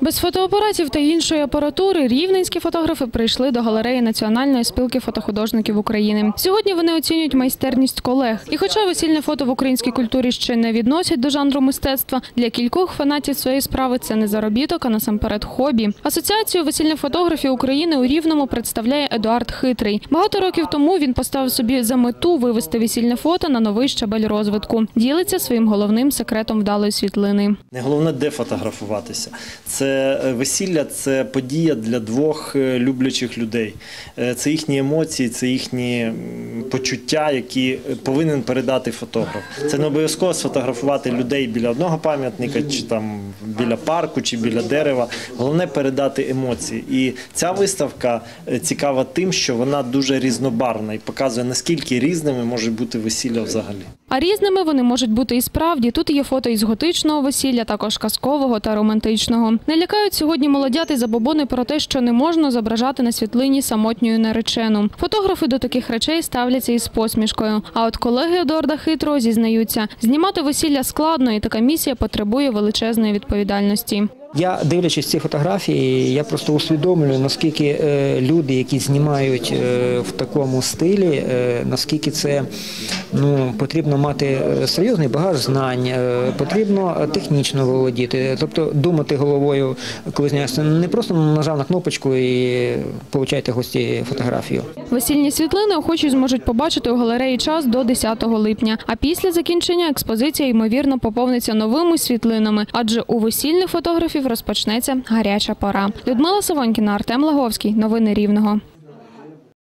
Без фотоапаратів та іншої апаратури рівненські фотографи прийшли до галереї Національної спілки фотохудожників України. Сьогодні вони оцінюють майстерність колег. І хоча весільне фото в українській культурі ще не відносять до жанру мистецтва, для кількох фанатів своєї справи це не заробіток, а насамперед хобі. Асоціацію весільних фотографів України у Рівному представляє Едуард Хитрий. Багато років тому він поставив собі за мету вивести весільне фото на новий щабель розвитку. Ділиться своїм головним секретом вдалої світлини. Не головне, де фотографуватися. Це е, весілля, це подія для двох е, люблячих людей. Е, Це їхні емоції, це їхні почуття, які повинен передати фотограф. Це не обов'язково сфотографувати людей біля одного пам'ятника, чи там біля парку, чи біля дерева. Головне передати емоції. І ця виставка цікава тим, що вона дуже різнобарвна і показує, наскільки різними може бути весілля взагалі. А різними вони можуть бути і справді. Тут є фото із готичного весілля, також казкового та романтичного. Не лякають сьогодні молодяти забобони про те, що не можна зображати на світлині самотньою наречену. Фотографи до таких речей ставляться із посмішкою. А от колеги Едуарда Хитрого зізнаються, знімати весілля складно, і така місія потребує величезної відповідальності. Я дивлячись ці фотографії, я просто усвідомлюю, наскільки е, люди, які знімають е, в такому стилі, е, наскільки це ну, потрібно мати серйозний багаж знань, потрібно технічно володіти, тобто думати головою, коли знімаєшся, не просто нажав на кнопочку і получайте гості фотографію. Весільні світлини охочі зможуть побачити у галереї час до 10 липня. А після закінчення експозиція ймовірно поповниться новими світлинами, адже у весільних фотографів розпочнеться гаряча пора. Людмила Савонькіна, Артем Лаговський. Новини Рівного.